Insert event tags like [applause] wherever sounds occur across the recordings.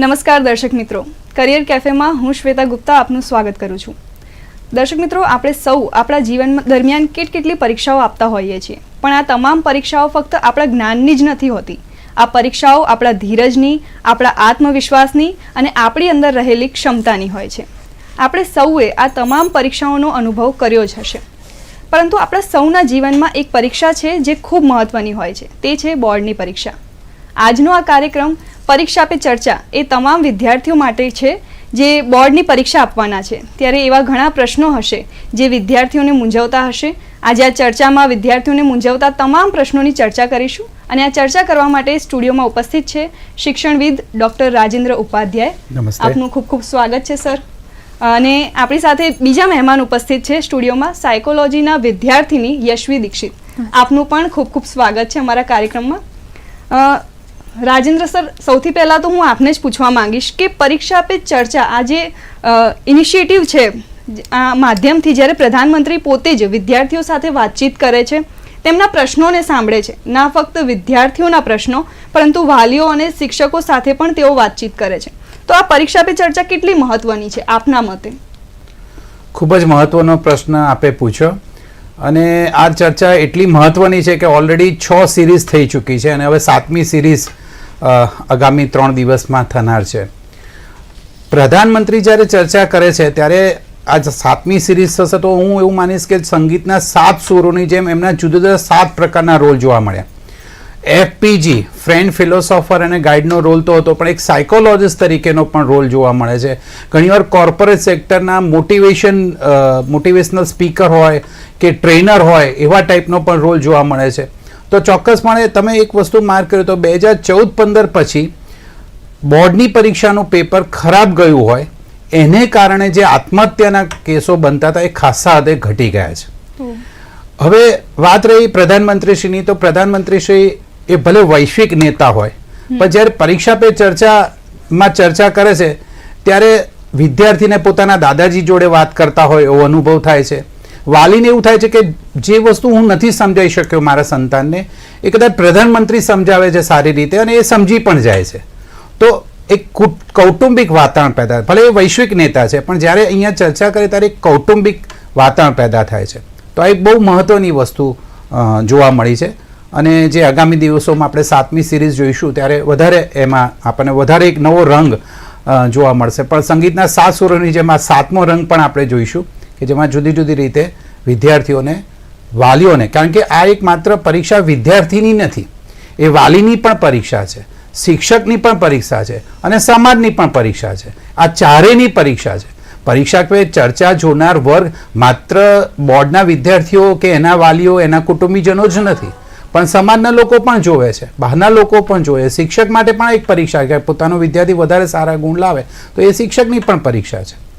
નમસ્કાર દર્શક મિત્રો. કરિયર કેફેમાં હું શ્વેતા ગુપ્તા આપનું સ્વાગત કરું છું. દર્શક મિત્રો, આપણે સૌ આપણા જીવન દરમિયાન કેટ કેટલી પરીક્ષાઓ આપતા હોઈએ છીએ. પણ આ તમામ પરીક્ષાઓ ફક્ત આપણા જ્ઞાનની જ નથી હોતી. આ પરીક્ષાઓ આપણા ધીરજની, આપણા આત્મવિશ્વાસની અને આપણી અંદર રહેલી ક્ષમતાની હોય છે. આપણે સૌએ આ તમામ પરીક્ષાઓનો અનુભવ કર્યો જ હશે. પરંતુ આપણા સૌના જીવનમાં એક પરીક્ષા છે જે ખૂબ મહત્વની હોય છે. તે છે બોર્ડની પરીક્ષા. આજનો આ કાર્યક્રમ પરીક્ષા પે ચર્ચા એ તમામ વિદ્યાર્થીઓ માટે છે જે બોર્ડની પરીક્ષા આપવાના છે. ત્યારે એવા ઘણા પ્રશ્નો હશે જે વિદ્યાર્થીઓને મૂંઝવતા હશે. આજે આ ચર્ચામાં વિદ્યાર્થીઓને મૂંઝવતા તમામ પ્રશ્નોની ચર્ચા કરીશું અને આ ચર્ચા કરવા માટે સ્ટુડિયોમાં ઉપસ્થિત છે શિક્ષણવિદ ડૉક્ટર રાજેન્દ્ર ઉપાધ્યાય. આપનું ખૂબ ખૂબ સ્વાગત છે સર. અને આપણી સાથે બીજા મહેમાન ઉપસ્થિત છે સ્ટુડિયોમાં સાયકોલોજીના વિદ્યાર્થીની યશવી દીક્ષિત. આપનું પણ ખૂબ ખૂબ સ્વાગત છે અમારા કાર્યક્રમમાં. અ, રાજેન્દ્ર સર, સૌથી પહેલાં તો હું આપને જ પૂછવા માંગીશ કે પરીક્ષા પે ચર્ચા, આ જે ઇનિશિયેટિવ છે, આ માધ્યમથી જ્યારે પ્રધાનમંત્રી પોતે જ વિદ્યાર્થીઓ સાથે વાતચીત કરે છે, તેમના પ્રશ્નોને સાંભળે છે. ના ફક્ત વિદ્યાર્થીઓના પ્રશ્નો, પરંતુ વાલીઓ અને શિક્ષકો સાથે પણ તેઓ વાતચીત કરે છે. તો આ પરીક્ષા પે ચર્ચા કેટલી મહત્વની છે આપના મતે? ખૂબ જ મહત્વનો પ્રશ્ન આપે પૂછ્યો. અને આ ચર્ચા એટલી મહત્વની છે કે ઓલરેડી છ સિરીઝ થઈ ચૂકી છે અને હવે સાતમી સિરીઝ આગામી ત્રણ દિવસમાં થનાર છે. પ્રધાનમંત્રી જ્યારે ચર્ચા કરે છે, ત્યારે આ સાતમી સિરીઝ થશે તો હું એવું માનીશ કે સંગીતના સાત સુરોની જેમ એમના જુદા જુદા સાત પ્રકારના રોલ જોવા મળ્યા. એફપીજી ફ્રેન્ડ ફિલોસોફર અને ગાઈડનો રોલ તો હતો, પણ એક સાયકોલોજિસ્ટ તરીકેનો પણ રોલ જોવા મળે છે. ઘણીવાર કોર્પોરેટ સેક્ટરના મોટિવેશન મોટિવેશનલ સ્પીકર હોય કે ટ્રેનર હોય એવા ટાઈપનો પણ રોલ જોવા મળે છે. તો ચોક્કસપણે તમે એક વસ્તુ માર્ક કર્યો તો બે હજાર ચૌદ પંદર પછી બોર્ડની પરીક્ષાનું પેપર ખરાબ ગયું હોય એને કારણે જે આત્મહત્યાના કેસો બનતા હતા એ ખાસા હદે ઘટી ગયા છે. હવે વાત રહી પ્રધાનમંત્રીશ્રીની તો પ્રધાનમંત્રીશ્રી એ ભલે વૈશ્વિક નેતા હોય પણ જ્યારે પરીક્ષા પે ચર્ચામાં ચર્ચા કરે છે ત્યારે વિદ્યાર્થીને પોતાના દાદાજી જોડે વાત કરતા હોય એવો અનુભવ થાય છે. વાલીને એવું થાય છે કે જે વસ્તુ હું નથી સમજાવી શક્યો મારા સંતાનને, એ કદાચ પ્રધાનમંત્રી સમજાવે છે સારી રીતે અને એ સમજી પણ જાય છે. તો એક કુટ- કૌટુંબિક વાતાવરણ પેદા ભલે એ વૈશ્વિક નેતા છે, પણ જ્યારે અહીંયા ચર્ચા કરે ત્યારે એક કૌટુંબિક વાતાવરણ પેદા થાય છે. તો આ એક બહુ મહત્વની વસ્તુ જોવા મળી છે. અને જે આગામી દિવસોમાં આપણે સાતમી સિરીઝ જોઈશું, ત્યારે વધારે એમાં આપણને વધારે એક નવો રંગ જોવા મળશે. પણ સંગીતના સાત સુરોની જેમ સાતમો રંગ પણ આપણે જોઈશું. કે જેમાં જુદી જુદી રીતે વિદ્યાર્થીઓને વાલીઓને, કારણ કે આ એક માત્ર પરીક્ષા વિદ્યાર્થીની નથી, એ વાલીની પણ પરીક્ષા છે, શિક્ષકની પણ પરીક્ષા છે અને સમાજની પણ પરીક્ષા છે. આ ચારેની પરીક્ષા છે. પરીક્ષા પે ચર્ચા જોનાર વર્ગ માત્ર બોર્ડના વિદ્યાર્થીઓ કે એના વાલીઓ, એના કુટુંબીજનો જ નથી, પણ સમાજના લોકો પણ જોવે છે. બહારના લોકો પણ જોવે. શિક્ષક માટે પણ એક પરીક્ષા કે પોતાનો વિદ્યાર્થી વધારે સારા ગુણ લાવે, તો એ શિક્ષકની પણ પરીક્ષા છે.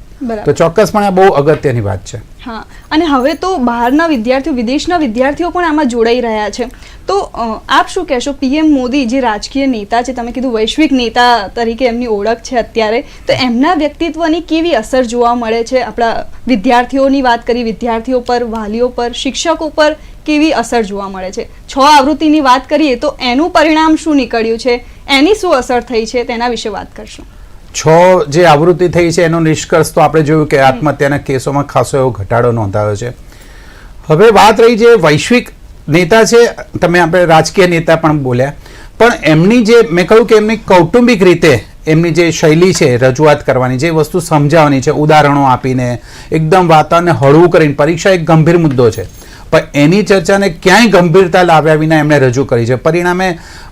તો ચોક્કસપણે બહુ અગત્યની વાત છે. હા અને હવે તો બહારના વિદ્યાર્થીઓ વિદેશના વિદ્યાર્થીઓ પણ આમાં જોડાઈ રહ્યા છે. તો આપ શું કહેશો? પીએમ મોદી જે રાજકીય નેતા છે તમે કીધું વૈશ્વિક નેતા તરીકે એમની ઓળખ છે અત્યારે તો એમના વ્યક્તિત્વની કેવી અસર જોવા મળે છે? આપણા વિદ્યાર્થીઓની વાત કરી વિદ્યાર્થીઓ પર વાલીઓ પર શિક્ષકો પર કેવી અસર જોવા મળે છે? છ આવૃત્તિની વાત કરીએ તો એનું પરિણામ શું નીકળ્યું છે? એની શું અસર થઈ છે? તેના વિશે વાત કરશું. છ જે આવૃત્તિ થઈ છે એનો નિષ્કર્ષ તો આપણે જોયું કે આત્મહત્યાના કેસોમાં ખાસો એવો ઘટાડો નોંધાયો છે. હવે વાત રહી જે વૈશ્વિક નેતા છે, તમે આપણે રાજકીય નેતા પણ બોલ્યા. પણ એમની જે, મેં કહ્યું કે એમની કૌટુંબિક રીતે એમની જે શૈલી છે, રજૂઆત કરવાની, જે વસ્તુ સમજાવવાની છે, ઉદાહરણો આપીને, એકદમ વાતાવરણને હળવું કરીને, પરીક્ષા એક ગંભીર મુદ્દો છે. પણ એની ચર્ચાને ક્યાંય ગંભીરતા લાવ્યા વિના એમણે રજૂ કરી છે. પરિણામે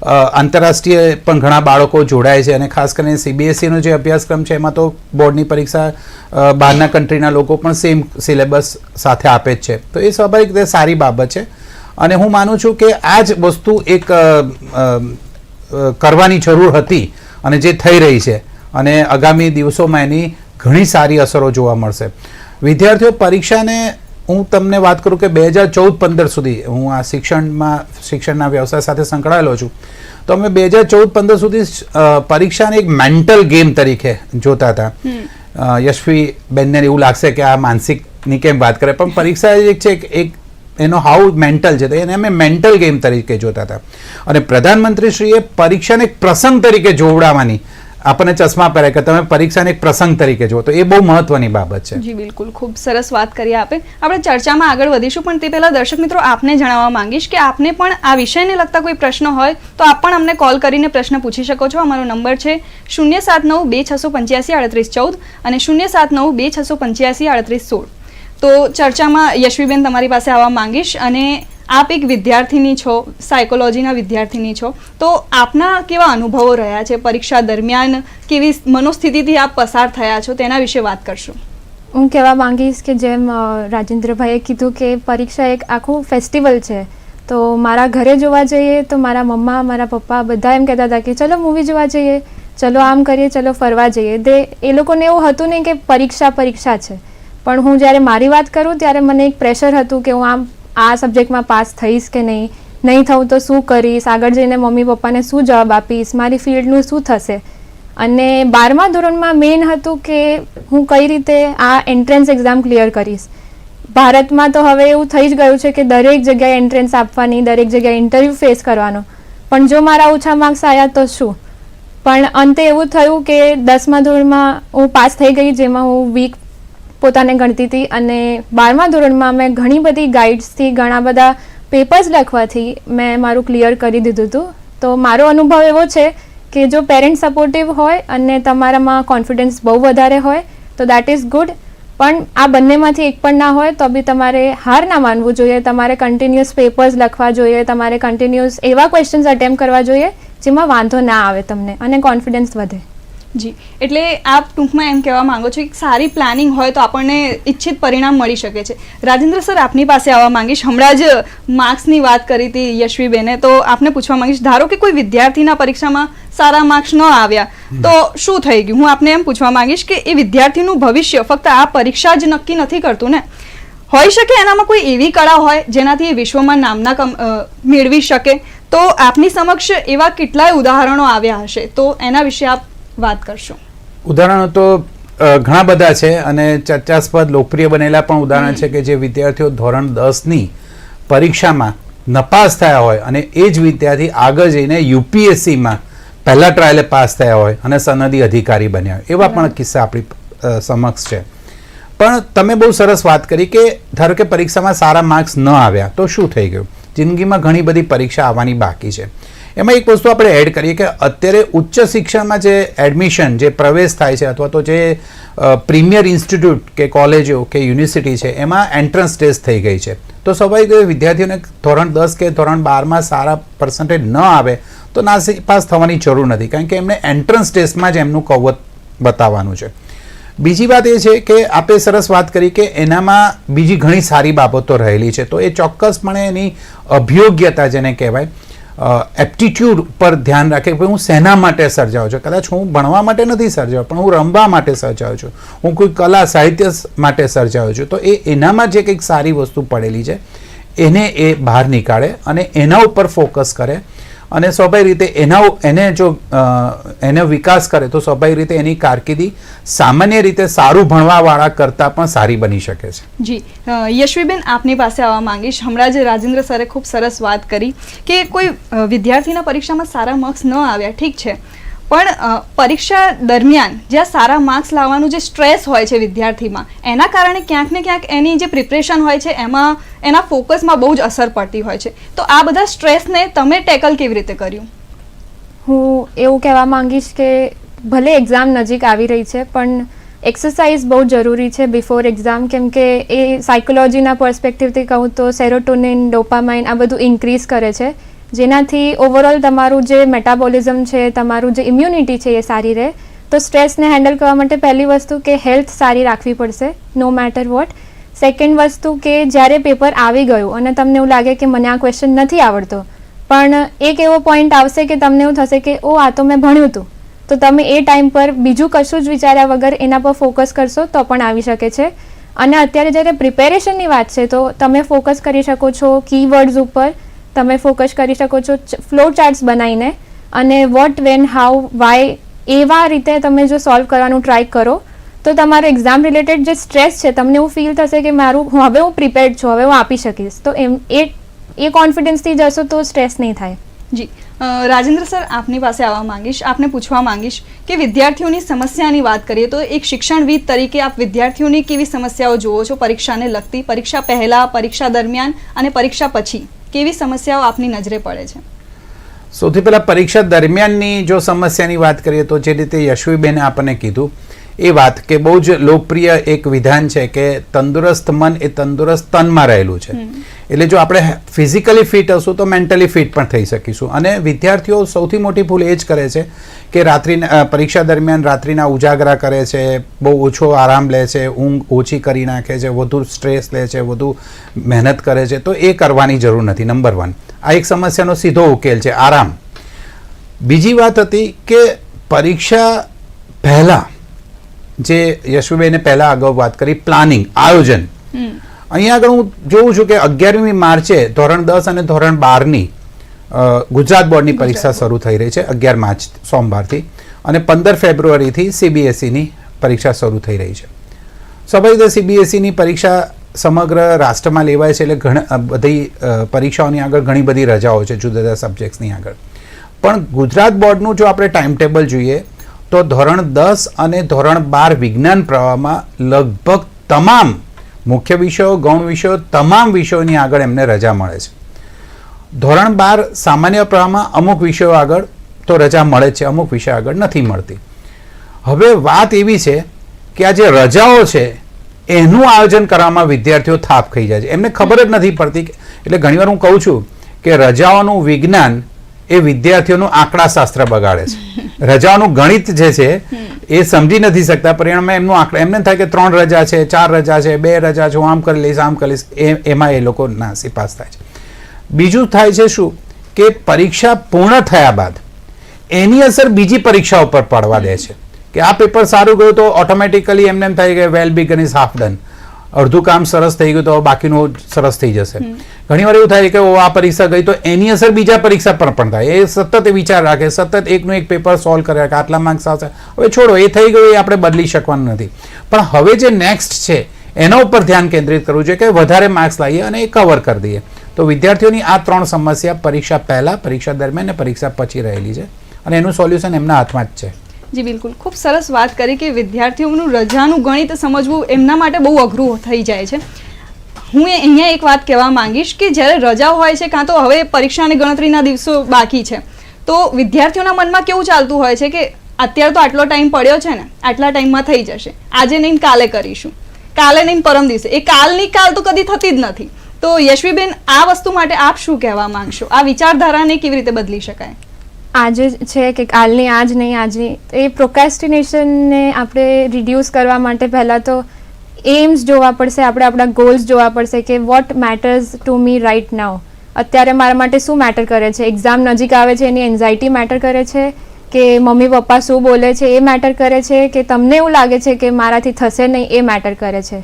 આંતરરાષ્ટ્રીય પણ ઘણા બાળકો જોડાય છે અને ખાસ કરીને સીબીએસઈનો જે અભ્યાસક્રમ છે, એમાં તો બોર્ડની પરીક્ષા બહારના કન્ટ્રીના લોકો પણ સેમ સિલેબસ સાથે આપે જ છે. તો એ સ્વાભાવિક રીતે સારી બાબત છે. અને હું માનું છું કે આ જ વસ્તુ એક કરવાની જરૂર હતી અને જે થઈ રહી છે. અને આગામી દિવસોમાં એની ઘણી સારી અસરો જોવા મળશે. વિદ્યાર્થીઓ પરીક્ષાને હું તમને વાત કરું કે બે હજાર ચૌદ પંદર સુધી હું આ શિક્ષણમાં શિક્ષણના વ્યવસાય સાથે સંકળાયેલો છું. તો અમે બે હજાર ચૌદ પંદર સુધી પરીક્ષાને એક મેન્ટલ ગેમ તરીકે જોતા હતા. યશવી બેનને એવું લાગશે કે આ માનસિકની કેમ વાત કરે પણ પરીક્ષા એક છે એક- એક એનો હાઉ મેન્ટલ છે તો એને અમે મેન્ટલ ગેમ તરીકે જોતા હતા. અને પ્રધાનમંત્રીશ્રીએ પરીક્ષાને એક પ્રસંગ તરીકે જોવડાવવાની આપણને ચશ્મા પહેરે કે તમે પરીક્ષાને એક પ્રસંગ તરીકે જુઓ, તો એ બહુ મહત્વની બાબત છે. જી, બિલકુલ. ખૂબ સરસ વાત કરી આપે. આપણે ચર્ચામાં આગળ વધીશું, પણ તે પહેલા દર્શક મિત્રો, આપને જણાવવા માંગીશ કે આપને પણ આ વિષયને લગતા કોઈ પ્રશ્ન હોય, તો આપ પણ અમને કોલ કરીને પ્રશ્ન પૂછી શકો છો. અમારો નંબર છે શૂન્ય સાત નવ બે છસો પંચ્યાસી આડત્રીસ ચૌદ અને શૂન્ય સાત નવ બે છસો પંચ્યાસી આડત્રીસ સોળ. તો ચર્ચામાં યશવીબેન તમારી પાસે આવવા માંગીશ અને આપ એક વિદ્યાર્થીની છો સાયકોલોજીના વિદ્યાર્થીની છો. તો આપના કેવા અનુભવો રહ્યા છે? પરીક્ષા દરમિયાન કેવી મનોસ્થિતિથી આપ પસાર થયા છો? તેના વિશે વાત કરશું. હું કહેવા માંગીશ કે જેમ રાજેન્દ્રભાઈએ કીધું કે પરીક્ષા એક આખું ફેસ્ટિવલ છે. તો મારા ઘરે જોવા જઈએ તો મારા મમ્મા, મારા પપ્પા બધા એમ કહેતા હતા કે, ચલો મૂવી જોવા જઈએ. ચલો આમ કરીએ, ચલો ફરવા જઈએ. તે એ લોકોને એવું હતું નહીં કે પરીક્ષા પરીક્ષા છે. પણ હું જ્યારે મારી વાત કરું ત્યારે મને એક પ્રેશર હતું કે હું આમ આ સબ્જેક્ટમાં પાસ થઈશ કે નહીં? નહીં થવું તો શું કરીશ? આગળ જઈને મમ્મી પપ્પાને શું જવાબ આપીશ? મારી ફિલ્ડનું શું થશે? અને બારમા ધોરણમાં મેઇન હતું કે હું કઈ રીતે આ એન્ટ્રન્સ એક્ઝામ ક્લિયર કરીશ? ભારતમાં તો હવે એવું થઈ જ ગયું છે કે દરેક જગ્યાએ એન્ટ્રન્સ આપવાની, દરેક જગ્યાએ ઇન્ટરવ્યૂ ફેસ કરવાનો. પણ જો મારા ઓછા માર્ક્સ આવ્યા તો શું? પણ અંતે એવું થયું કે દસમા ધોરણમાં હું પાસ થઈ ગઈ, જેમાં હું વીક પોતાને ગણતી હતી અને બારમા ધોરણમાં મેં ઘણી બધી ગાઈડ્સથી ઘણા બધા પેપર્સ લખવાથી મેં મારું ક્લિયર કરી દીધું હતું. તો મારો અનુભવ એવો છે કે જો પેરેન્ટ સપોર્ટિવ હોય અને તમારામાં કોન્ફિડન્સ બહુ વધારે હોય, તો દેટ ઇઝ ગુડ પણ આ બંનેમાંથી એક પણ ના હોય તો બી તમારે હાર ના માનવું જોઈએ. તમારે કન્ટિન્યુઅસ પેપર્સ લખવા જોઈએ, તમારે કન્ટિન્યુઅસ એવા ક્વેશ્ચન્સ અટેમ્પ કરવા જોઈએ જેમાં વાંધો ના આવે તમને અને કોન્ફિડન્સ વધે. જી. એટલે આપ ટૂંકમાં એમ કહેવા માંગો છો કે સારી પ્લાનિંગ હોય તો આપણને ઈચ્છિત પરિણામ મળી શકે છે. રાજેન્દ્ર સર, આપની પાસે આવવા માંગીશ. હમણાં જ માર્ક્સની વાત કરી હતી યશવીબેને. તો આપને પૂછવા માંગીશ, ધારો કે કોઈ વિદ્યાર્થીના પરીક્ષામાં સારા માર્ક્સ ન આવ્યા, તો શું થઈ ગયું? હું આપને એમ પૂછવા માંગીશ કે એ વિદ્યાર્થીનું ભવિષ્ય ફક્ત આ પરીક્ષા જ નક્કી નથી કરતું ને? હોઈ શકે એનામાં કોઈ એવી કળા હોય જેનાથી એ વિશ્વમાં નામના મેળવી શકે? તો આપની સમક્ષ એવા કેટલાય ઉદાહરણો આવ્યા હશે. તો એના વિશે આપ વાત કરશું. ઉદાહરણો તો ઘણા બધા છે અને ચર્ચાસ્પદ લોકપ્રિય બનેલા પણ ઉદાહરણ છે કે જે વિદ્યાર્થીઓ ધોરણ દસની પરીક્ષામાં નપાસ થયા હોય અને એ જ વિદ્યાર્થી આગળ જઈને યુપીએસસીમાં પહેલા ટ્રાયલે પાસ થયા હોય અને સનદી અધિકારી બન્યા હોય. એવા પણ કિસ્સા આપણી સમક્ષ છે. પણ તમે બહુ સરસ વાત કરી કે ધારો કે પરીક્ષામાં સારા માર્ક્સ ન આવ્યા તો શું થઈ ગયું? જિંદગીમાં ઘણી બધી પરીક્ષા આવવાની બાકી છે. એમાં એક વસ્તુ આપણે એડ કરીએ કે અત્યારે ઉચ્ચ શિક્ષણમાં જે એડમિશન જે પ્રવેશ થાય છે અથવા તો જે પ્રીમિયર ઇન્સ્ટિટ્યૂટ કે કોલેજો કે યુનિવર્સિટી છે, એમાં એન્ટ્રન્સ ટેસ્ટ થઈ ગઈ છે. તો સ્વાભાવિક વિદ્યાર્થીઓને ધોરણ દસ કે ધોરણ બારમાં સારા પર્સન્ટેજ ન આવે, તો ના પાસ થવાની જરૂર નથી. કારણ કે એમને એન્ટ્રન્સ ટેસ્ટમાં જ એમનું કૌવત બતાવવાનું છે. બીજી વાત એ છે કે આપે સરસ વાત કરી કે એનામાં બીજી ઘણી સારી બાબતો રહેલી છે. તો એ ચોક્કસપણે એની અભ્યોગ્યતા જેને કહેવાય એપ્ટિટ્યૂડ પર ધ્યાન રાખે કે હું શેના માટે સર્જાઉં છું? કદાચ હું ભણવા માટે નથી સર્જાયો પણ હું રમવા માટે સર્જાયો છું. હું કોઈ કલા સાહિત્ય માટે સર્જાયો છું. તો એ એનામાં જે કંઈક સારી વસ્તુ પડેલી છે, એને એ બહાર નીકાળે અને એના ઉપર ફોકસ કરે અને સ્વાભાવિક રીતે એના એને જો એનો વિકાસ કરે તો સ્વાભાવિક રીતે એની કારકિર્દી સામાન્ય રીતે સારું ભણવાવાળા કરતાં પણ સારી બની શકે છે. જી યશવીબેન, આપની પાસે આવવા માંગીશ. હમણાં જ રાજેન્દ્ર સરે ખૂબ સરસ વાત કરી કે કોઈ વિદ્યાર્થીના પરીક્ષામાં સારા માર્ક્સ ન આવ્યા. ઠીક છે. પણ પરીક્ષા દરમિયાન જ્યાં સારા માર્ક્સ લાવવાનું જે સ્ટ્રેસ હોય છે વિદ્યાર્થીમાં, એના કારણે ક્યાંક ને ક્યાંક એની જે પ્રિપરેશન હોય છે, એમાં, એના ફોકસમાં બહુ જ અસર પડતી હોય છે. તો આ બધા સ્ટ્રેસને તમે ટેકલ કેવી રીતે કર્યું? હું એવું કહેવા માંગીશ કે ભલે એક્ઝામ નજીક આવી રહી છે, પણ એક્સરસાઇઝ બહુ જરૂરી છે બિફોર એક્ઝામ કેમ કે એ સાયકોલોજીના પર્સપેક્ટિવથી કહું તો સેરોટોનિન ડોપામાઇન આ બધું ઇન્ક્રીઝ કરે છે. જેનાથી ઓવરઓલ તમારું જે મેટાબોલિઝમ છે, તમારું જે ઇમ્યુનિટી છે એ સારી રહે. તો સ્ટ્રેસને હેન્ડલ કરવા માટે પહેલી વસ્તુ કે હેલ્થ સારી રાખવી પડશે નો મેટર વોટ સેકન્ડ વસ્તુ કે જ્યારે પેપર આવી ગયું અને તમને એવું લાગે કે મને આ ક્વેશ્ચન નથી આવડતો, પણ એક એવો પોઈન્ટ આવશે કે તમને એવું થશે કે ઓ આ તો મેં ભણ્યું હતું તો તમે એ ટાઈમ પર બીજું કશું જ વિચાર્યા વગર એના પર ફોકસ કરશો તો પણ આવી શકે છે. અને અત્યારે જ્યારે પ્રિપેરેશનની વાત છે, તો તમે ફોકસ કરી શકો છો કીવર્ડ્સ ઉપર. તમે ફોકસ કરી શકો છો ફ્લો ચાર્ટ્સ બનાવીને અને વોટ વેન હાઉ વાય એવા રીતે તમે જો સોલ્વ કરવાનું ટ્રાય કરો, તો તમારો એક્ઝામ રિલેટેડ જે સ્ટ્રેસ છે, તમને એવું ફીલ થશે કે મારું હવે હું પ્રિપેર્ડ છું, હવે હું આપી શકીશ. તો એમ, એ એ કોન્ફિડન્સથી જશો તો સ્ટ્રેસ નહીં થાય. જી રાજેન્દ્ર સર, આપની પાસે આવવા માંગીશ, આપને પૂછવા માંગીશ કે વિદ્યાર્થીઓની સમસ્યાની વાત કરીએ તો એક શિક્ષણવિદ તરીકે આપ વિદ્યાર્થીઓની કેવી સમસ્યાઓ જુઓ છો? પરીક્ષાને લગતી, પરીક્ષા પહેલાં, પરીક્ષા દરમિયાન અને પરીક્ષા પછી? કેવી સમસ્યાઓ આપની નજરે પડે છે? સૌથી પહેલાં પરીક્ષા દરમિયાનની જો સમસ્યાની વાત કરીએ તો જે રીતે યશવીબેને આપણને કીધું એ વાત કે બહુ જ લોકપ્રિય એક વિધાન છે કે તંદુરસ્ત મન એ તંદુરસ્ત તનમાં રહેલું છે. એટલે જો આપણે ફિઝિકલી ફિટ હશું તો મેન્ટલી ફિટ પણ થઈ શકીશું. અને વિદ્યાર્થીઓ સૌથી મોટી ભૂલ એ જ કરે છે કે રાત્રિના પરીક્ષા દરમિયાન રાત્રિના ઉજાગરા કરે છે બહુ ઓછો આરામ લે છે ઊંઘ ઓછી કરી નાખે છે વધુ સ્ટ્રેસ લે છે વધુ મહેનત કરે છે તો એ કરવાની જરૂર નથી નંબર વન. આ એક સમસ્યાનો સીધો ઉકેલ છે આરામ. બીજી વાત હતી કે પરીક્ષા પહેલાં જે યશવીબેને પહેલાં અગાઉ વાત કરી પ્લાનિંગ આયોજન. અહીંયા આગળ હું જોઉં છું કે અગિયારમી માર્ચે ધોરણ દસ અને ધોરણ બારની ગુજરાત બોર્ડની પરીક્ષા શરૂ થઈ રહી છે અગિયાર માર્ચ સોમવારથી. અને પંદર ફેબ્રુઆરીથી સીબીએસઈની પરીક્ષા શરૂ થઈ રહી છે. સ્વાભાવિક રીતે સીબીએસઈની પરીક્ષા સમગ્ર રાષ્ટ્રમાં લેવાય છે એટલે ઘણા બધી પરીક્ષાઓની આગળ ઘણી બધી રજાઓ છે જુદા જુદા સબ્જેક્ટ્સની આગળ. પણ ગુજરાત બોર્ડનું જો આપણે ટાઈમ ટેબલ જોઈએ તો ધોરણ દસ અને ધોરણ બાર વિજ્ઞાન પ્રવાહમાં લગભગ તમામ મુખ્ય વિષયો, ગૌણ વિષયો, તમામ વિષયોની આગળ એમને રજા મળે છે. ધોરણ બાર સામાન્ય પ્રવાહમાં અમુક વિષયો આગળ તો રજા મળે છે, અમુક વિષય આગળ નથી મળતી. હવે વાત એવી છે કે આ જે રજાઓ છે, એનું આયોજન કરવામાં વિદ્યાર્થીઓ થાપ ખાઈ જાય છે. એમને ખબર જ નથી પડતી એટલે ઘણીવાર હું કહું છું કે રજાઓનું વિજ્ઞાન એ વિદ્યાર્થીઓનું આંકડાશાસ્ત્ર બગાડે છે. રજાઓનું ગણિત જે છે, એ સમજી નથી શકતા. પરિણામે એમનું આંકડા, એમને થાય કે ત્રણ રજા છે, ચાર રજા છે, બે રજા છે, હું આમ કરી લઈશ, આમ કરી લઈશ, એ, એમાં એ લોકો નાસી પાસ થાય છે. બીજું થાય છે શું? કે પરીક્ષા પૂર્ણ થયા બાદ એની અસર બીજી પરીક્ષા ઉપર પડવા દે છે. કે આ પેપર સારું ગયું તો ઓટોમેટિકલી એમને એમ થાય કે well begun is half done અડધું કામ સરસ થઈ ગયું તો બાકીનું સરસ થઈ જશે. ઘણીવાર એવું થાય કે આ પરીક્ષા ગઈ તો એની અસર બીજા પરીક્ષા પર પણ થાય. એ સતત વિચાર રાખે, સતત એકનું એક પેપર સોલ્વ કરે, કે આટલા માર્ક્સ આવશે. હવે છોડો, એ થઈ ગયું, એ આપણે બદલી શકવાનું નથી. પણ હવે જે નેક્સ્ટ છે, એના ઉપર ધ્યાન કેન્દ્રિત કરવું જોઈએ કે વધારે માર્ક્સ લાવીએ અને એ કવર કરી દઈએ. તો વિદ્યાર્થીઓની આ ત્રણ સમસ્યા, પરીક્ષા પહેલાં, પરીક્ષા દરમિયાન અને પરીક્ષા પછી રહેલી છે. અને એનું સોલ્યુશન એમના હાથમાં જ છે. જી, બિલકુલ. ખૂબ સરસ વાત કરી કે વિદ્યાર્થીઓનું રજાનું ગણિત સમજવું એમના માટે બહુ અઘરું થઈ જાય છે. હું અહીંયા એક વાત કહેવા માંગીશ કે જ્યારે રજા હોય છે કાં તો હવે પરીક્ષા અને ગણતરીના દિવસો બાકી છે, તો વિદ્યાર્થીઓના મનમાં કેવું ચાલતું હોય છે કે અત્યારે તો આટલો ટાઈમ પડ્યો છે ને, આટલા ટાઈમમાં થઈ જશે. આજે નહીં કાલે કરીશું. કાલે નહીં પરમ દિવસે. એ કાલની કાલ તો કદી થતી જ નથી. તો યશવીબેન, આ વસ્તુ માટે આપ શું કહેવા માંગશો? આ વિચારધારાને કેવી રીતે બદલી શકાય? આજે છે કે કાલની, આજ નહીં, આજની. એ પ્રોકેસ્ટિનેશનને આપણે રિડ્યુસ કરવા માટે પહેલાં તો એમ્સ જોવા પડશે, આપણે આપણા ગોલ્સ જોવા પડશે કે what matters to me right now અત્યારે મારા માટે શું મેટર કરે છે? એક્ઝામ નજીક આવે છે, એની એન્ઝાયટી મેટર કરે છે, કે મમ્મી, પપ્પા શું બોલે છે, એ મેટર કરે છે, કે તમને એવું લાગે છે કે મારાથી થશે નહીં, એ મેટર કરે છે.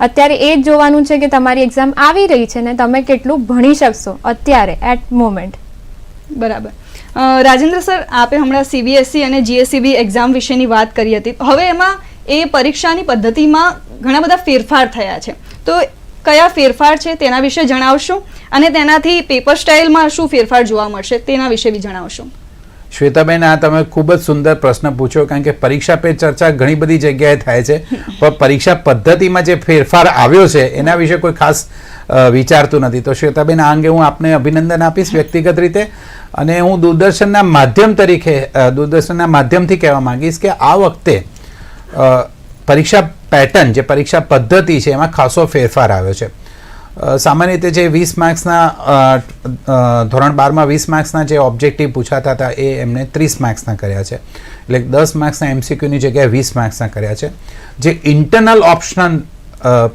અત્યારે એ જ જોવાનું છે કે તમારી એક્ઝામ આવી રહી છે ને તમે કેટલું ભણી શકશો અત્યારે એટ મોમેન્ટ બરાબર. રાજેન્દ્ર સર, આપે હમણાં સીબીએસસી અને જીએસસીબી એક્ઝામ વિશેની વાત કરી હતી. હવે એમાં એ પરીક્ષાની પદ્ધતિમાં ઘણા બધા ફેરફાર થયા છે. તો કયા ફેરફાર છે તેના વિશે જણાવશો અને તેનાથી પેપર સ્ટાઇલમાં શું ફેરફાર જોવા મળશે તેના વિશે બી જણાવશો. શ્વેતાબેન આ તમે ખૂબ જ સુંદર પ્રશ્ન પૂછ્યો કારણ કે પરીક્ષા પે ચર્ચા ઘણી બધી જગ્યાએ થાય છે. [laughs] પણ પરીક્ષા પદ્ધતિમાં જે ફેરફાર આવ્યો છે એના વિશે કોઈ ખાસ વિચારતું નથી. તો શ્વેતાબેન આ અંગે હું આપને અભિનંદન આપીશ વ્યક્તિગત રીતે. અને હું દૂરદર્શનના માધ્યમ તરીકે દૂરદર્શનના માધ્યમથી કહેવા માંગીશ કે આ વખતે પરીક્ષા પેટર્ન જે પરીક્ષા પદ્ધતિ છે એમાં ખાસો ફેરફાર આવ્યો છે. સામાન્ય રીતે જે વીસ માર્ક્સના ધોરણ બારમાં વીસ માર્ક્સના જે ઓબ્જેક્ટિવ પૂછાતા હતા એ એમણે ત્રીસ માર્ક્સના કર્યા છે. એટલે દસ માર્ક્સના એમસીક્યુની જગ્યાએ વીસ માર્ક્સના કર્યા છે. જે ઇન્ટરનલ ઓપ્શનલ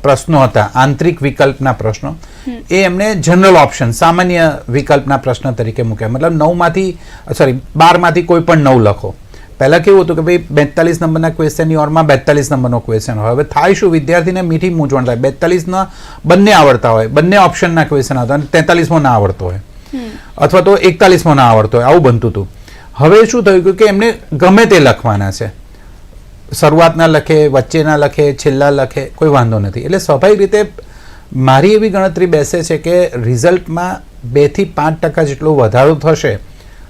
પ્રશ્નો હતા, આંતરિક વિકલ્પના પ્રશ્નો, એ એમને જનરલ ઓપ્શન, સામાન્ય વિકલ્પના પ્રશ્ન તરીકે મૂક્યા. મતલબ નવમાંથી સોરી બારમાંથી કોઈ પણ નવ લખો. પહેલાં કેવું હતું કે ભાઈ બેતાલીસ નંબરના ક્વેશ્ચનની ઓરમાં બેતાલીસ નંબરનો ક્વેશ્ચન હોય. હવે થાય શું? વિદ્યાર્થીને મીઠી મૂંઝવણ થાય. બેતાલીસના બંને આવડતા હોય. બંને ઓપ્શનના ક્વેશ્ચન આવતા અને તેતાલીસમો ના આવડતો હોય. અથવા તો એકતાલીસમો ના આવડતો હોય. આવું બનતું હતું. હવે શું થયું કે એમને ગમે તે લખવાના છે. શરૂઆતના લખે વચ્ચેના લખે છેલ્લા લખે કોઈ વાંધો નથી. એટલે સ્વાભાવિક રીતે મારી એવી ગણતરી બેસે છે કે રિઝલ્ટમાં બેથી પાંચ ટકા જેટલો વધારો થશે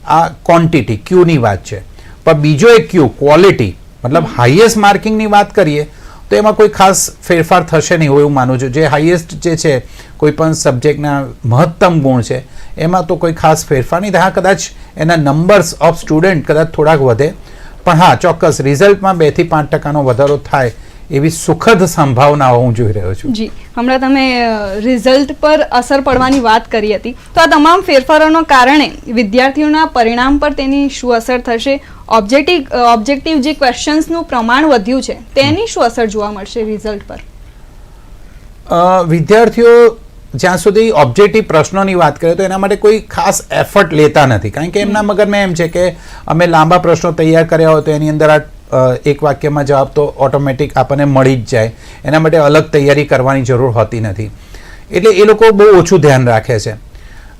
આ ક્વોન્ટિટી ક્યુની વાત છે. પણ બીજો એક ક્યુ ક્વોલિટી મતલબ હાઈએસ્ટ માર્કિંગની વાત કરીએ તો એમાં કોઈ ખાસ ફેરફાર થશે નહીં હું એવું માનું છું. જે હાઈએસ્ટ જે છે કોઈ પણ સબ્જેક્ટના મહત્તમ ગુણ છે એમાં તો કોઈ ખાસ ફેરફાર નહીં. હા કદાચ એના નંબર્સ ઓફ સ્ટુડન્ટ કદાચ થોડાક વધે. પણ હા ચોક્કસ રિઝલ્ટમાં બેથી પાંચ ટકાનો વધારો થાય એવી સુખદ સંભાવનાઓ હું જોઈ રહ્યો છું. જી હમણાં તમે રિઝલ્ટ પર અસર પડવાની વાત કરી હતી. તો આ તમામ ફેરફારોના કારણે વિદ્યાર્થીઓના પરિણામ પર તેની શું અસર થશે? ઓબ્જેક્ટિવ ઓબ્જેક્ટિવ જે ક્વેશ્ચન્સનું પ્રમાણ વધ્યું છે તેની શું અસર જોવા મળશે રિઝલ્ટ પર? વિદ્યાર્થીઓ જ્યાં સુધી ઓબ્જેક્ટિવ પ્રશ્નોની વાત કરીએ તો એના માટે કોઈ ખાસ એફર્ટ લેતા નથી. કારણ કે એમના મગજમાં એમ છે કે અમે લાંબા પ્રશ્નો તૈયાર કર્યા હોય તો એની અંદર આ એક વાક્યમાં જવાબ તો ઓટોમેટિક આપણને મળી જ જાય. એના માટે અલગ તૈયારી કરવાની જરૂર હોતી નથી. એટલે એ લોકો બહુ ઓછું ધ્યાન રાખે છે.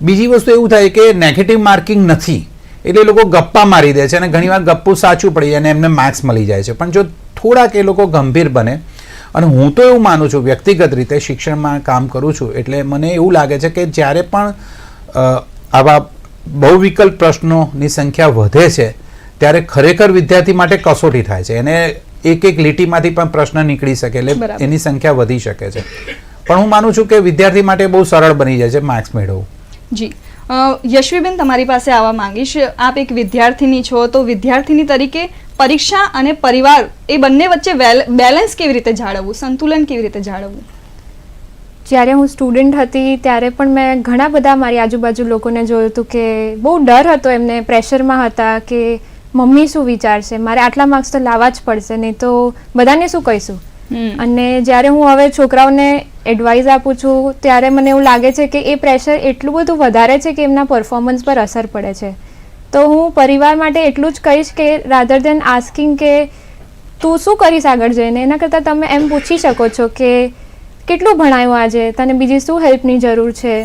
બીજી વસ્તુ એવું થાય કે નેગેટિવ માર્કિંગ નથી. એટલે એ લોકો ગપ્પા મારી દે છે અને ઘણીવાર ગપ્પું સાચું પડી જાય અને એમને માર્ક્સ મળી જાય છે. પણ જો થોડાક એ લોકો ગંભીર બને, અને હું તો એવું માનું છું, વ્યક્તિગત રીતે શિક્ષણમાં કામ કરું છું, એટલે મને એવું લાગે છે કે જ્યારે પણ આવા આવા બહુવિકલ્પ પ્રશ્નોની સંખ્યા વધે છે ત્યારે ખરેખર વિદ્યાર્થી માટે કસોટી થાય છે. એને એક એક લીટીમાંથી પણ પ્રશ્ન નીકળી શકે એટલે બરાબર. એની સંખ્યા વધી શકે છે. પણ હું માનું છું કે વિદ્યાર્થી માટે બહુ સરળ બની જાય છે માર્ક્સ મેળવવું. જી. યશવીબેન તમારી પાસે આવવા માંગીશ આપ એક વિદ્યાર્થીની છો તો વિદ્યાર્થીની તરીકે પરીક્ષા અને પરિવાર એ બંને વચ્ચે વેલ- બેલેન્સ કેવી રીતે જાળવવું? સંતુલન કેવી રીતે જાળવવું? જ્યારે હું સ્ટુડન્ટ હતી ત્યારે પણ મેં ઘણા બધા મારી આજુબાજુ લોકોને જોયું હતું કે બહુ ડર હતો એમને પ્રેશરમાં હતા કે મમ્મી શું વિચારશે? મારે આટલા માર્ક્સ તો લાવવા જ પડશે નહીં તો બધાને શું કહીશું? અને જ્યારે હું હવે છોકરાઓને એડવાઇસ આપું છું ત્યારે મને એવું લાગે છે કે એ પ્રેશર એટલું બધું વધારે છે કે એમના પરફોર્મન્સ પર અસર પડે છે. તો હું પરિવાર માટે એટલું જ કહીશ કે રાધર દેન આસ્કિંગ કે તું શું કરીશ આગળ જઈને એના કરતાં તમે એમ પૂછી શકો છો કે કેટલું ભણાયું આજે? તને બીજી શું હેલ્પની જરૂર છે?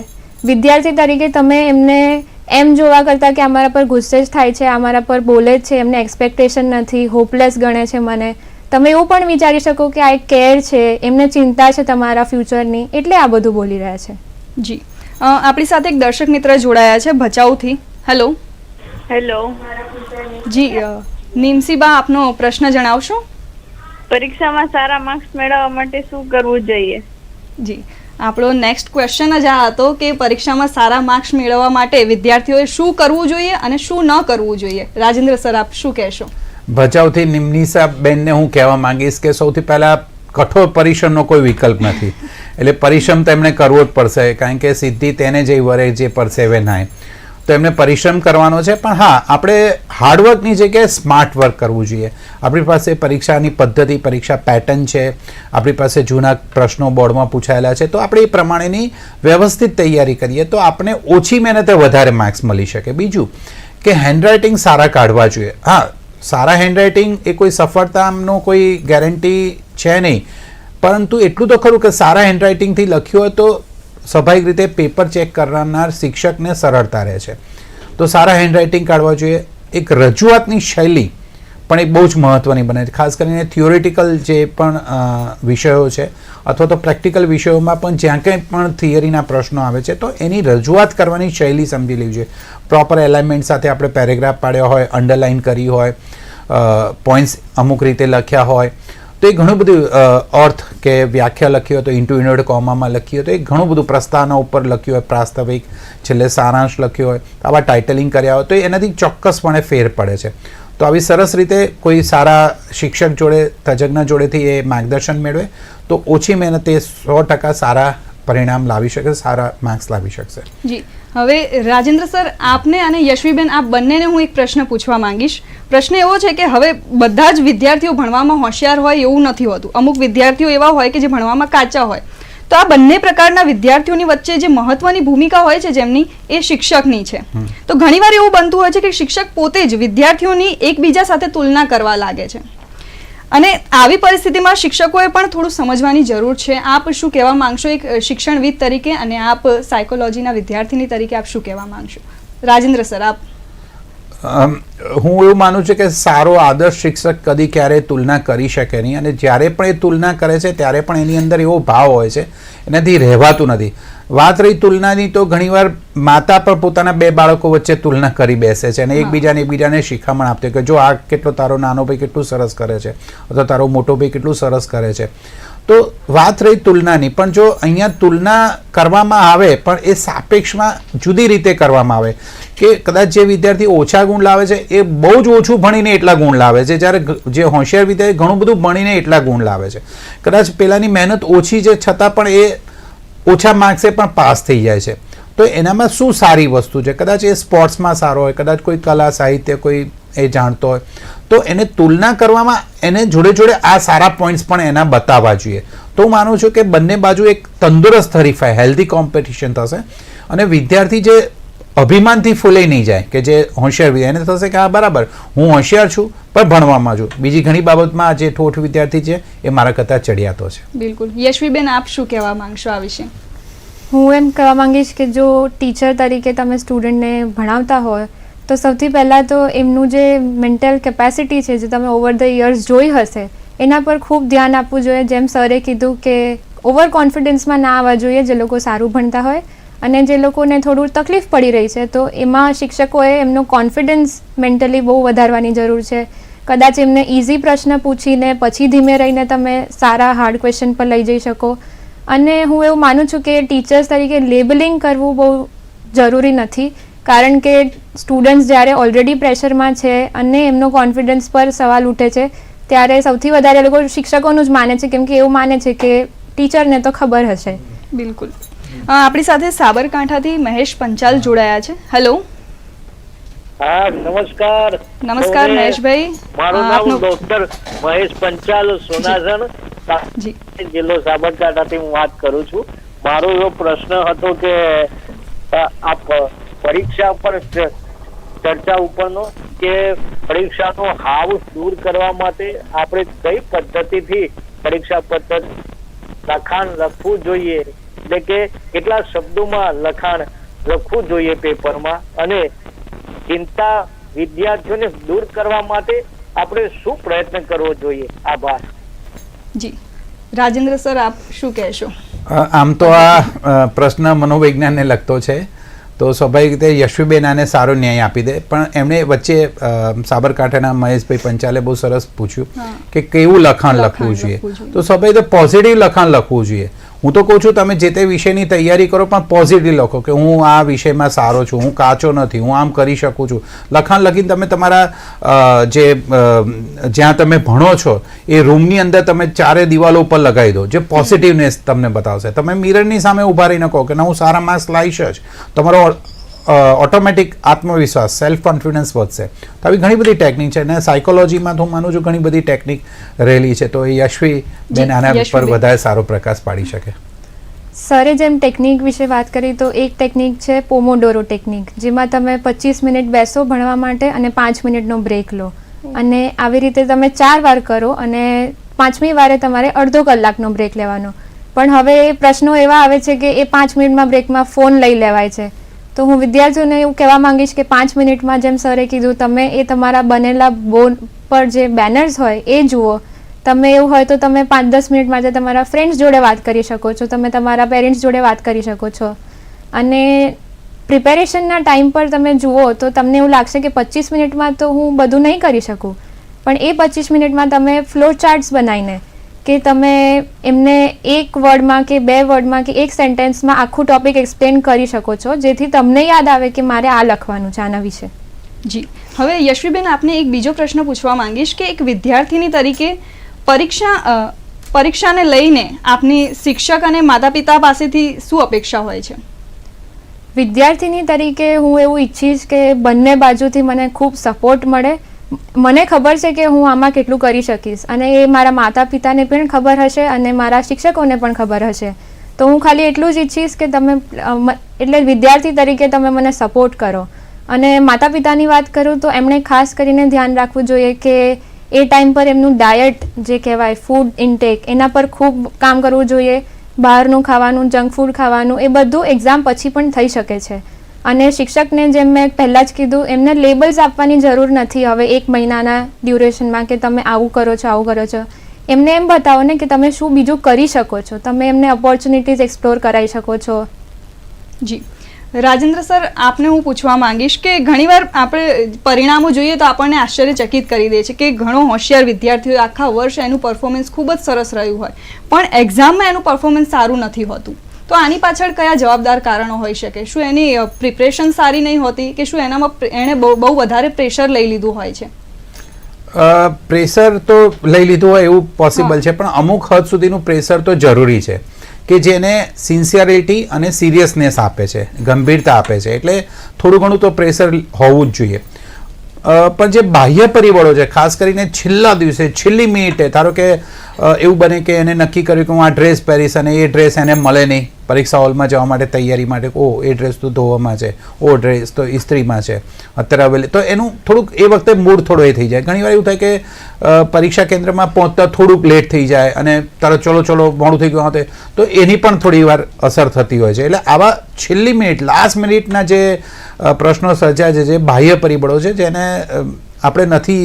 વિદ્યાર્થી તરીકે તમે એમને એમ જોવા કરતાં કે અમારા પર ગુસ્સે જ થાય છે અમારા પર બોલે જ છે એમને એક્સપેક્ટેશન નથી હોપલેસ ગણે છે મને. તમે એવું પણ વિચારી શકો કે આ એક કેર છે એમને ચિંતા છે તમારા ફ્યુચરની એટલે આ બધું બોલી રહ્યા છે. જી. આપણી સાથે એક દર્શક મિત્ર જોડાયા છે ભચાઉથી. હેલો હેલો જી નિમસીબા આપનો પ્રશ્ન જણાવશો? પરીક્ષામાં સારા માર્ક્સ મેળવવા માટે શું કરવું જોઈએ? જી. આપણો નેક્સ્ટ ક્વેશ્ચન જ આ હતો કે પરીક્ષામાં સારા માર્ક્સ મેળવવા માટે વિદ્યાર્થીઓએ શું કરવું જોઈએ અને શું ન કરવું જોઈએ? રાજેન્દ્ર સર, આપ શું કહેશો? ભચાઉથી નિમનીસા બેનને હું કહેવા માંગીશ કે સૌથી પહેલાં કઠોર પરિશ્રમનો કોઈ વિકલ્પ નથી. એટલે પરિશ્રમ તેમણે કરવો જ પડશે, કારણ કે સિદ્ધિ તેને જે વરે જે પરસેવે નાય. તો એમને પરિશ્રમ કરવાનો છે. પણ હા, આપણે હાર્ડવર્કની જગ્યાએ સ્માર્ટ વર્ક કરવું જોઈએ. આપણી પાસે પરીક્ષાની પદ્ધતિ, પરીક્ષા પેટર્ન છે. આપણી પાસે જૂના પ્રશ્નો બોર્ડમાં પૂછાયેલા છે. તો આપણે એ પ્રમાણેની વ્યવસ્થિત તૈયારી કરીએ તો આપણે ઓછી મહેનતે વધારે માર્ક્સ મળી શકે. બીજું કે હેન્ડરાઇટિંગ સારા કાઢવા જોઈએ. હા, સારા હેન્ડરાઇટિંગ એ કોઈ સફળતાનો કોઈ ગેરંટી છે નહીં. પરંતુ એટલું તો ખરું કે સારા હેન્ડરાઇટિંગથી લખ્યું હોય તો સ્વાભાવિક રીતે પેપર ચેક કરનાર શિક્ષકને સરળતા રહે છે. તો સારા હેન્ડરાઇટિંગ કાઢવા જોઈએ. એક રજૂઆતની શૈલી પણ એક બહુ જ મહત્ત્વની બને છે. ખાસ કરીને થિયોરિટિકલ જે પણ વિષયો છે અથવા તો પ્રેક્ટિકલ વિષયોમાં પણ જ્યાં કંઈ પણ થિયરીના પ્રશ્નો આવે છે, તો એની રજૂઆત કરવાની શૈલી સમજી લેવી જોઈએ. પ્રોપર એલાઇનમેન્ટ સાથે આપણે પેરેગ્રાફ પાડ્યા હોય અંડરલાઇન કરી હોય પોઈન્ટ્સ અમુક રીતે લખ્યા હોય તો એ ઘણું બધું અર્થ કે વ્યાખ્યા લખ્યું તો ઇન્ટુ ઇન્વર્ડ કોમામાં લખ્યું હતું એ ઘણું બધું પ્રસ્તાવના ઉપર લખ્યું હોય, પ્રાસ્તવિક છેલ્લે સારાંશ લખ્યો હોય આવા ટાઇટલિંગ કર્યા હોય, તો એનાથી ચોક્કસપણે ફેર પડે છે. તો આવી સરસ રીતે કોઈ સારા શિક્ષક જોડે, તજજ્ઞ જોડેથી એ માર્ગદર્શન મેળવે, તો ઓછી મહેનતે સો ટકા સારા પરિણામ લાવી શકે, સારા માર્ક્સ લાવી શકશે. જી. હવે રાજેન્દ્ર સર આપને અને યશવીબેન આપ બંનેને હું એક પ્રશ્ન પૂછવા માંગીશ. પ્રશ્ન એવો છે કે હવે બધા જ વિદ્યાર્થીઓ ભણવામાં હોશિયાર હોય એવું નથી હોતું. અમુક વિદ્યાર્થીઓ એવા હોય કે જે ભણવામાં કાચા હોય. તો આ બંને પ્રકારના વિદ્યાર્થીઓની વચ્ચે જે મહત્વની ભૂમિકા હોય છે જેમની એ શિક્ષકની છે. તો ઘણીવાર એવું બનતું હોય છે કે શિક્ષક પોતે જ વિદ્યાર્થીઓની એકબીજા સાથે તુલના કરવા લાગે છે. અને આવી પરિસ્થિતિમાં શિક્ષકોએ પણ થોડું સમજવાની જરૂર છે. આપ શું કહેવા માંગશો? એક શિક્ષણવિદ તરીકે અને આપ સાયકોલોજીના વિદ્યાર્થીની તરીકે આપ શું કહેવા માંગશો? રાજેન્દ્ર સર, આપ હું એવું માનું છું કે સારો આદર્શ શિક્ષક કદી ક્યારેય તુલના કરી શકે નહીં અને જ્યારે પણ એ તુલના કરે છે ત્યારે પણ એની અંદર એવો ભાવ હોય છે એનાથી રહેવાતું નથી. વાત રહી તુલનાની તો ઘણીવાર માતા પણ પોતાના બે બાળકો વચ્ચે તુલના કરી બેસે છે અને એકબીજાને એકબીજાને શિખામણ આપતી કે જો આ કેટલો તારો નાનો ભાઈ કેટલું સરસ કરે છે અથવા તારો મોટો ભાઈ કેટલું સરસ કરે છે. તો વાત રહી તુલનાની. પણ જો અહીંયા તુલના કરવામાં આવે, પણ એ સાપેક્ષમાં જુદી રીતે કરવામાં આવે કે કદાચ જે વિદ્યાર્થી ઓછા ગુણ લાવે છે, એ બહુ જ ઓછું ભણીને એટલા ગુણ લાવે છે, જ્યારે જે હોશિયાર વિદ્યાર્થી ઘણું બધું ભણીને એટલા ગુણ લાવે છે. કદાચ પહેલાંની મહેનત ઓછી છે, છતાં પણ એ ઓછા માર્ક્સે પણ પાસ થઈ જાય છે. તો એનામાં શું સારી વસ્તુ છે? કદાચ એ સ્પોર્ટ્સમાં સારો હોય, કદાચ કોઈ કલા, સાહિત્ય, કોઈ એ જાણતો હોય. તો એને તુલના કરવામાં એને જોડે જોડે આ સારા પોઈન્ટ્સ પણ એના બતાવવા જોઈએ. તો હું માનું છું કે બંને બાજુ એક તંદુરસ્ત હરીફાઈ હેલ્ધી કોમ્પિટિશન થશે. અને વિદ્યાર્થી જે અભિમાનથી ફૂલાઈ નહીં જાય કે જે હોશિયાર વિદ્યાર્થી એને થશે કે હા બરાબર હું હોશિયાર છું પણ ભણવામાં છું. બીજી ઘણી બાબતમાં આ જે ઠોઠ વિદ્યાર્થી છે એ મારા કરતાં ચડિયાતો છે. બિલકુલ. યશવીબેન આપ શું કહેવા માંગશો આ વિશે? હું એમ કહેવા માંગીશ કે જો ટીચર તરીકે તમે સ્ટુડન્ટને ભણાવતા હોય તો સૌથી પહેલાં તો એમનું જે મેન્ટલ કેપેસિટી છે, જે તમે ઓવર ધ યર્સ જોઈ હશે, એના પર ખૂબ ધ્યાન આપવું જોઈએ. જેમ સરે કીધું કે ઓવર કોન્ફિડન્સમાં ના આવવા જોઈએ, જે લોકો સારું ભણતા હોય અને જે લોકોને થોડું તકલીફ પડી રહી છે, તો એમાં શિક્ષકોએ એમનો કોન્ફિડન્સ મેન્ટલી બહુ વધારવાની જરૂર છે. કદાચ એમને ઇઝી પ્રશ્ન પૂછીને પછી ધીમે રહીને તમે સારા હાર્ડ ક્વેશ્ચન પર લઈ જઈ શકો. અને હું એવું માનું છું કે ટીચર્સ તરીકે લેબલિંગ કરવું બહુ જરૂરી નથી. કારણ કે સ્ટુડન્ટ્સ જ્યારે ઓલરેડી પ્રેશરમાં છે અને એમનો કોન્ફિડન્સ પર સવાલ ઉઠે છે ત્યારે સૌથી વધારે લોકો શિક્ષકોનું જ માને છે કેમ કે એવું માને છે કે ટીચરને તો ખબર હશે. બિલકુલ. આપણી સાથે સાબરકાંઠાથી મહેશ પંચાલ જોડાયા છે. હેલો હા નમસ્કાર. નમસ્કાર મહેશભાઈ. મારું નામ ડોક્ટર મહેશ પંચાલ સોનાસણ જિલ્લો સાબરકાંઠાથી હું વાત કરું છું. મારો એવો પ્રશ્ન હતો કે અ, આ પ- પરીક્ષા પર ચર્ચા ઉપરનો કે પરીક્ષાનો હાવ દૂર કરવા માટે આપણે કઈ પદ્ધતિથી પરીક્ષા પદ્ધતિ લખાણ લખવું જોઈએ? એટલે કે કેટલા શબ્દોમાં લખાણ લખવું જોઈએ પેપરમાં? અને ચિંતા વિદ્યાર્થીઓને દૂર કરવા માટે આપણે શું પ્રયત્ન કરવો જોઈએ? આભાર. જી. રાજેન્દ્ર સર આપ શું કહેશો? આમ તો આ પ્રશ્ન મનોવિજ્ઞાનને લગતો છે. તો સ્વાભાવિક રીતે યશવીબેન આને સારો ન્યાય આપી દે. પણ એમણે વચ્ચે સાબરકાંઠાના મહેશભાઈ પંચાલે બહુ સરસ પૂછ્યું કે કેવું લખાણ લખાણ લખવું જોઈએ લખવું જોઈએ. તો સ્વાભાવિક રીતે પોઝિટિવ લખાણ લખવું જોઈએ. હું તો કહું છું, તમે જે તે વિષયની તૈયારી કરો, પણ પોઝિટિવ લખો કે હું આ વિષયમાં સારો છું, હું કાચો નથી, હું આમ કરી શકું છું. લખાણ લખીને તમે તમારા જે જ્યાં તમે ભણો છો, એ રૂમની અંદર તમે ચારે દિવાલો ઉપર લગાવી દો, જે પોઝિટિવનેસ તમને બતાવશે. તમે મિરરની સામે ઊભા રહીને કહો કે ના, હું સારા માર્ક્સ લાવીશ જ. તમારો ઓટોમેટિક આત્મવિશ્વાસ સેલ્ફ કોન્ફિડન્સ વધશે. તો આવી ઘણી બધી ટેકનિક છે અને સાયકોલોજીમાં તો માનું છું ઘણી બધી ટેકનિક રહેલી છે. તો એ યશવી બેન આના પર વધારે સારો પ્રકાશ પાડી શકે. સરે જેમ ટેકનિક વિશે વાત કરી તો એક ટેકનિક છે પોમોડોરો ટેકનિક જેમાં તમે પચીસ મિનિટ બેસો ભણવા માટે અને પાંચ મિનિટનો બ્રેક લો. અને આવી રીતે તમે ચાર વાર કરો અને પાંચમી વારે તમારે અડધો કલાકનો બ્રેક લેવાનો. પણ હવે પ્રશ્નો એવા આવે છે કે એ પાંચ મિનિટમાં બ્રેકમાં ફોન લઈ લેવાય છે. તો હું વિદ્યાર્થીઓને એવું કહેવા માંગીશ કે પાંચ મિનિટમાં જેમ સરે કીધું, તમે એ તમારા બનેલા બોર્ડ પર જે બેનર્સ હોય, એ જુઓ. તમે એવું હોય તો તમે પાંચ દસ મિનિટ માટે તમારા ફ્રેન્ડ્સ જોડે વાત કરી શકો છો. તમે તમારા પેરેન્ટ્સ જોડે વાત કરી શકો છો. અને પ્રિપેરેશનના ટાઈમ પર તમે જુઓ તો તમને એવું લાગશે કે પચીસ મિનિટમાં તો હું બધું નહીં કરી શકું. પણ એ પચીસ મિનિટમાં તમે ફ્લો ચાર્ટ્સ બનાવીને કે તમે એમને એક વર્ડમાં કે બે વર્ડમાં કે એક સેન્ટેન્સમાં આખું ટોપિક એક્સપ્લેન કરી શકો છો જેથી તમને યાદ આવે કે મારે આ લખવાનું છે આના વિશે. જી. હવે યશવીબેન આપને એક બીજો પ્રશ્ન પૂછવા માંગીશ કે એક વિદ્યાર્થીની તરીકે પરીક્ષા પરીક્ષાને લઈને આપની શિક્ષક અને માતા પિતા પાસેથી શું અપેક્ષા હોય છે? વિદ્યાર્થીની તરીકે હું એવું ઈચ્છીશ કે બંને બાજુથી મને ખૂબ સપોર્ટ મળે. મને ખબર છે કે હું આમાં કેટલું કરી શકીશ. અને એ મારા માતા પિતાને પણ ખબર હશે અને મારા શિક્ષકોને પણ ખબર હશે. તો હું ખાલી એટલું જ ઈચ્છીશ કે તમે એટલે વિદ્યાર્થી તરીકે તમે મને સપોર્ટ કરો. અને માતા પિતાની વાત કરું તો એમણે ખાસ કરીને ધ્યાન રાખવું જોઈએ કે એ ટાઈમ પર એમનું ડાયટ જે કહેવાય ફૂડ ઇન્ટેક એના પર ખૂબ કામ કરવું જોઈએ. બહારનું ખાવાનું જંક ફૂડ ખાવાનું, એ બધું એક્ઝામ પછી પણ થઈ શકે છે. અને શિક્ષકને જેમ મેં પહેલાં જ કીધું, એમને લેબલ્સ આપવાની જરૂર નથી હવે એક મહિનાના ડ્યુરેશનમાં કે તમે આવું કરો છો, આવું કરો છો. એમને એમ બતાવો ને કે તમે શું બીજું કરી શકો છો. તમે એમને ઓપોર્ચ્યુનિટીઝ એક્સપ્લોર કરાવી શકો છો. જી. રાજેન્દ્ર સર, આપને હું પૂછવા માંગીશ કે ઘણીવાર આપણે પરિણામો જોઈએ તો આપણને આશ્ચર્યચકિત કરી દે છે કે ઘણો હોશિયાર વિદ્યાર્થીઓ આખા વર્ષ એનું પરફોર્મન્સ ખૂબ જ સરસ રહ્યું હોય. પણ એક્ઝામમાં એનું પરફોર્મન્સ સારું નથી હોતું. તો આની પાછળ કયા જવાબદાર કારણો હોઈ શકે? શું એની પ્રિપરેશન સારી નહીં હોતી કે શું એનામાં એણે બહુ વધારે પ્રેશર લઈ લીધું હોય છે? પ્રેશર તો લઈ લીધું હોય એવું પોસિબલ છે પણ અમુક હદ સુધીનું પ્રેશર તો જરૂરી છે કે જેને સિન્સિયરિટી અને સિરિયસનેસ આપે છે ગંભીરતા આપે છે. એટલે થોડું ઘણું તો પ્રેશર હોવું જ જોઈએ. પણ જે બાહ્ય પરિબળો છે ખાસ કરીને છેલ્લા દિવસે છેલ્લી મિનિટે ધારો કે એવું બને કે એને નક્કી કર્યું કે હું આ ડ્રેસ પહેરીશ અને એ ડ્રેસ એને મળે નહીં. પરીક્ષા હોલમાં જવા માટે તૈયારી માટે ઓ એ ડ્રેસ તો ધોવામાં છે. ઓ ડ્રેસ તો ઇસ્ત્રીમાં છે. અત્યારે અવેલે તો એનું થોડુંક, એ વખતે મૂડ થોડો એ થઈ જાય. ઘણીવાર એવું થાય કે પરીક્ષા કેન્દ્રમાં પહોંચતા થોડુંક લેટ થઈ જાય અને તરત ચલો ચલો મોડું થઈ ગયું તો. એની પણ થોડી વાર અસર થતી હોય છે. એટલે આવા છેલ્લી મિનિટ લાસ્ટ મિનિટના જે પ્રશ્નો સર્જાય છે, જે બાહ્ય પરિબળો છે, જેને આપણે નથી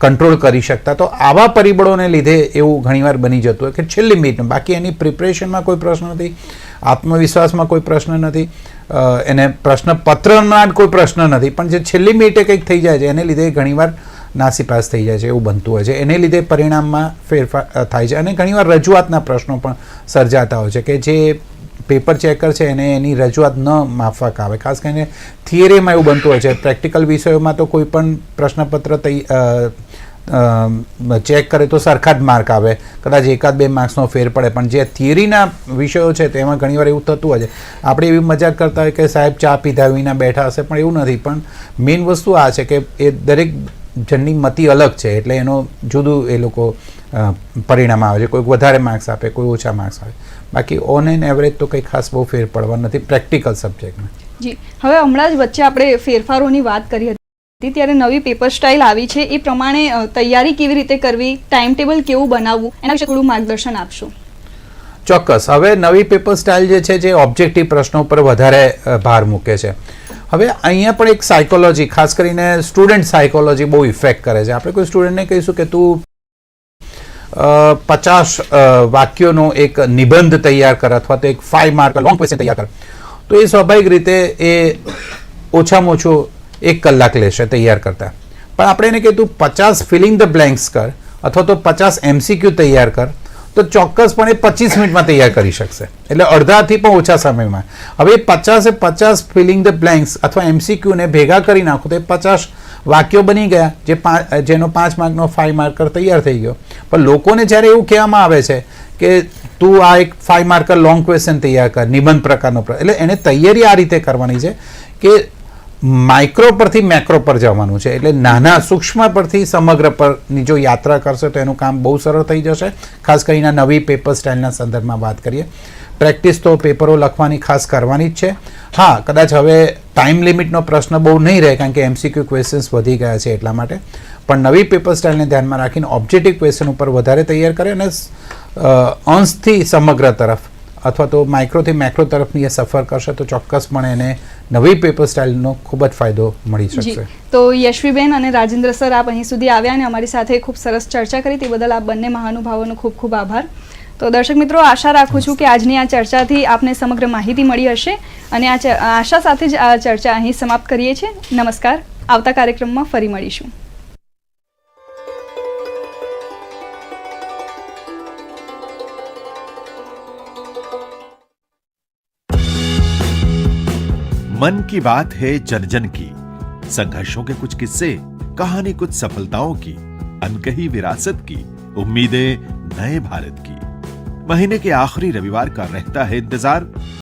કંટ્રોલ કરી શકતા. તો આવા પરિબળોને લીધે એવું ઘણીવાર બની જતું હોય કે છેલ્લી મિનિટમાં. બાકી એની પ્રિપરેશનમાં કોઈ પ્રશ્ન નથી, આત્મવિશ્વાસમાં કોઈ પ્રશ્ન નથી એને પ્રશ્નપત્રમાં કોઈ પ્રશ્ન નથી. પણ જે છેલ્લી મિનિટે કંઈક થઈ જાય છે, એને લીધે ઘણીવાર નાસીપાસ થઈ જાય છે, એવું બનતું હોય છે. એને લીધે પરિણામમાં ફેરફાર થાય છે. અને ઘણીવાર રજૂઆતના પ્રશ્નો પણ સર્જાતા હોય છે કે જે પેપર ચેકર છે, એને એની રજૂઆત ન માફક આવે. ખાસ કરીને થિયરીમાં એવું બનતું હોય છે. પ્રેક્ટિકલ વિષયોમાં તો કોઈ પણ પ્રશ્નપત્ર ચેક કરે તો સરખા જ માર્ક આવે. કદાચ એકાદ બે માર્ક્સનો ફેર પડે. પણ જે થિયરીના વિષયો છે, તેમાં ઘણીવાર એવું થતું હોય છે. આપણે એવી મજાક કરતા હોય કે સાહેબ ચા પીધા વિના બેઠા હશે, પણ એવું નથી. પણ મેઇન વસ્તુ આ છે કે એ દરેક જણની મતિ અલગ છે. એટલે એનો જુદું એ લોકો પરિણામ આવે છે. કોઈક વધારે માર્ક્સ આપે, કોઈ ઓછા માર્ક્સ આવે બાકી ઓન એન એવરેજ તો કંઈ ખાસ બહુ ફેર પડવા નથી પ્રેક્ટિકલ સબ્જેક્ટમાં જી હવે હમણાં જ વચ્ચે આપણે ફેરફારોની વાત કરી હતી ત્યારે નવી પેપર સ્ટાઇલ આવી છે એ પ્રમાણે તૈયારી કેવી રીતે કરવી ટાઈમ ટેબલ કેવું બનાવવું એના વિશે થોડું માર્ગદર્શન આપશો. ચોક્કસ. હવે નવી પેપર સ્ટાઇલ જે છે જે ઓબ્જેક્ટિવ પ્રશ્નો પર વધારે ભાર મૂકે છે. હવે અહીંયા પણ એક સાયકોલોજી ખાસ કરીને સ્ટુડન્ટ સાયકોલોજી બહુ ઇફેક્ટ કરે છે. આપણે કોઈ સ્ટુડન્ટને કહીશું કે તું પચાસ વાક્યોનો એક નિબંધ તૈયાર કર અથવા તો એક ફાઈવ માર્ક લોંગ ક્વેશ્ચન તૈયાર કર. તો એ સ્વાભાવિક રીતે એ ઓછામાં ઓછું એક કલાક લેશે તૈયાર કરતા. પણ આપણે એને કે તું પચાસ ફિલિંગ ધ બ્લેન્ક્સ કર અથવા તો પચાસ એમસીક્યુ તૈયાર કર, તો ચોક્કસપણે પચીસ મિનિટમાં તૈયાર કરી શકશે. એટલે અડધાથી પણ ઓછા સમયમાં. હવે પચાસે પચાસ ફિલિંગ ધ બ્લેન્ક્સ અથવા એમસીક્યુને ભેગા કરી નાખો તો એ પચાસ વાક્યો બની ગયા, જે જેનો પાંચ માર્કનો ફાઈવ માર્કર તૈયાર થઈ ગયો. પણ લોકોને જ્યારે એવું કહેવામાં આવે છે કે તું આ એક ફાઈવ માર્કર લોંગ ક્વેશ્ચન તૈયાર કર, નિબંધ પ્રકારનો એટલે એને તૈયારી આ રીતે કરવાની છે કે માઇક્રો પરથી મેક્રો પર જવાનું છે. એટલે નાના સૂક્ષ્મ પરથી સમગ્ર પરની જો યાત્રા કરશે તો એનું કામ બહુ સરળ થઈ જશે. ખાસ કરીને નવી પેપર સ્ટાઇલના સંદર્ભમાં વાત કરીએ. પ્રેક્ટિસ તો પેપરો લખવાની ખાસ કરવાની જ છે. હા, કદાચ હવે ટાઈમ લિમિટનો પ્રશ્ન બહુ નહીં રહે કારણ કે એમસીક્યુ ક્વેશ્ચન્સ વધી ગયા છે એટલા માટે. પણ નવી પેપર સ્ટાઇલને ધ્યાનમાં રાખીને ઓબ્જેક્ટિવ ક્વેશ્ચન ઉપર વધારે તૈયાર કરે અને અંશથી સમગ્ર તરફ અથવા તો માઇક્રોથી મેક્રો તરફની એ સફર કરશે તો ચોક્કસપણે એને નવી પેપર સ્ટાઇલનો ખૂબ જ ફાયદો મળી શકશે. તો યશવીબેન અને રાજેન્દ્ર સર આપ અહીં સુધી આવ્યા અને અમારી સાથે ખૂબ સરસ ચર્ચા કરી. તે બદલ આપ બંને મહાનુભાવોનો ખૂબ ખૂબ આભાર. તો દર્શક મિત્રો આશા રાખું છું કે આજની આ ચર્ચાથી આપને સમગ્ર માહિતી મળી હશે અને આ આશા સાથે જ આ ચર્ચા અહીં સમાપ્ત કરીએ છીએ. નમસ્કાર. આવતા કાર્યક્રમમાં ફરી મળીશું. मन की बात है जन जन की। संघर्षों के कुछ किस्से, कहानी कुछ सफलताओं की, अनकही विरासत की, उम्मीदें नए भारत की। महीने के आखिरी रविवार का रहता है इंतज़ार।